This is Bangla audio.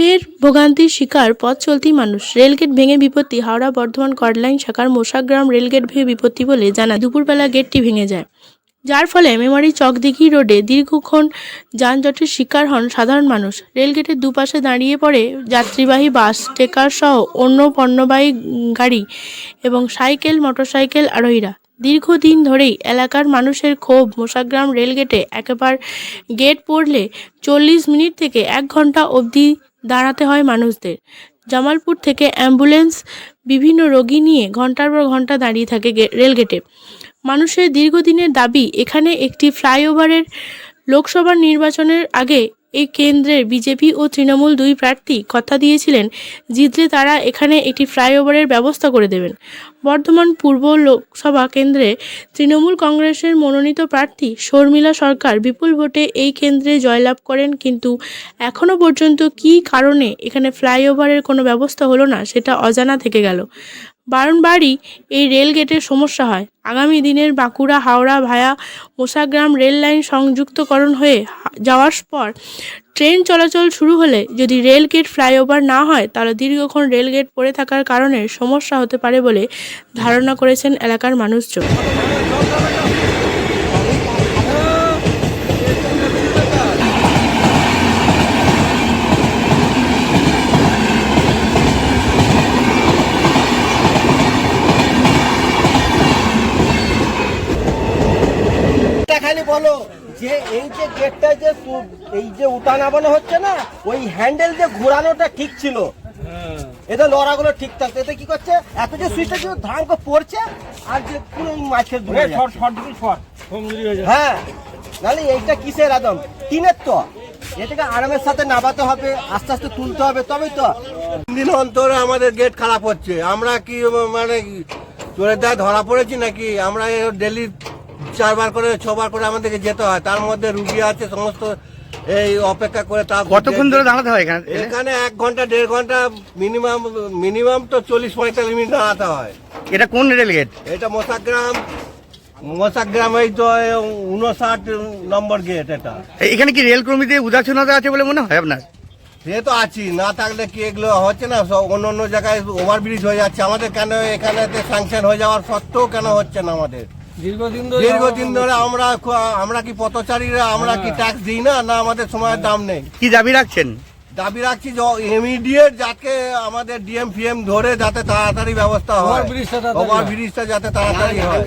ফের ভোগান্তির শিকার, পথ চলতি মানুষ। রেলগেট ভেঙে বিপত্তি, হাওড়া বর্ধমান কর্ডলাইন শাখার মোশাগ্রাম রেলগেট ভেঙে বিপত্তি বলে জানা দুপুরবেলা গেটটি ভেঙে যায়। যার ফলে মেমারি চকদিঘি রোডে দীর্ঘক্ষণ যানজটের শিকার হন সাধারণ মানুষ। রেলগেটের দুপাশে দাঁড়িয়ে পড়ে যাত্রীবাহী বাস, টেকার সহ অন্য পণ্যবাহী গাড়ি এবং সাইকেল, মোটরসাইকেল আরোহীরা। দীর্ঘদিন ধরেই এলাকার মানুষের ক্ষোভ মোশাগ্রাম রেলগেটে একবার গেট পড়লে চল্লিশ মিনিট থেকে এক ঘণ্টা অবধি দাঁড়াতে হয় মানুষদের। জামালপুর থেকে অ্যাম্বুলেন্স বিভিন্ন রোগী নিয়ে ঘণ্টার পর ঘণ্টা দাঁড়িয়ে থাকে রেলগেটে। মানুষের দীর্ঘদিনের দাবি, এখানে একটি ফ্লাইওভারের লোকসভা নির্বাচনের আগে এই কেন্দ্রের বিজেপি ও তৃণমূল দুই প্রার্থী কথা দিয়েছিলেন, জিতলে তারা এখানে একটি ফ্লাইওভারের ব্যবস্থা করে দেবেন। বর্ধমান পূর্ব লোকসভা কেন্দ্রে তৃণমূল কংগ্রেসের মনোনীত প্রার্থী শর্মিলা সরকার বিপুল ভোটে এই কেন্দ্রে জয়লাভ করেন, কিন্তু এখনও পর্যন্ত কী কারণে এখানে ফ্লাইওভারের কোনো ব্যবস্থা হলো না, সেটা অজানা থেকে গেল। বারংবারই এই রেল গেটের সমস্যা হয়। আগামী দিনের Bankura, Howrah via Mosagram rail line সংযুক্তকরণ হয়ে যাওয়ার পর ট্রেন চলাচল শুরু হলে যদি রেল গেট ফ্লাইওভার না হয়, তাহলে দীর্ঘক্ষণ রেল গেট পড়ে থাকার কারণে সমস্যা হতে পারে বলে ধারণা করেছেন এলাকার মানুষজন এটা খালি বলো যে এই যে গেটটা যে এই যে উঠা নামানো হচ্ছে না ওই হ্যান্ডেল যে ঘোরানোটা ঠিক ছিল। এতে লড়াগুলো ঠিক থাকতো এতে কি করছে? এত যে সুইচটা যে ধান পড়ছে আর যে পুরো মাছের ধরে। হ্যাঁ নাহলে এইটা কিসের একদম টিনের তো। এটাকে আরামের সাথে নামাতে হবে আস্তে আস্তে তুলতে হবে তবেই তো। দিন অন্তরে আমাদের গেট খারাপ হচ্ছে। আমরা কি মানে চোরের দায় ধরা পড়েছি নাকি? আমরা ডেলি চারবার করে ছবার করে আমাদেরকে যেতে হয়। তার মধ্যে রুগী আছে সমস্ত এই অপেক্ষা করে তা কতক্ষণ ধরে দাঁড়াতে হয় এখানে? এখানে এক ঘণ্টা দেড় ঘণ্টা মিনিমাম মিনিমাম তো চল্লিশ পঁয়তাল্লিশ মিনিট দাঁড়াতে হয়। এটা কোন রেল গেট এটা মশাগ্রাম মশাগ্রাম এই তো উনষাট নম্বর গেট এটা। এখানে কি রেল কর্মীদের উদাসীনতা আছে বলে মনে হয় আপনার? সে তো আছি না থাকলে কি এগুলো হচ্ছে না? সব অন্য অন্য জায়গায় ওভারব্রিজ হয়ে যাচ্ছে। আমাদের কেন এখানে স্যাংশন হয়ে যাওয়ার সত্ত্বেও কেন হচ্ছে না আমাদের? দীর্ঘদিন ধরে আমরা আমরা কি পথচারীরা আমরা কি ট্যাক্স দিই না? না আমাদের সময়ের দাম নেই। কি দাবি রাখছেন? দাবি রাখছি যে ইমিডিয়েট যাতে আমাদের ডিএম ফিএম ধরে যাতে তাড়াতাড়ি ব্যবস্থা হয়। ওভার ব্রিজটা যাতে তাড়াতাড়ি হয়।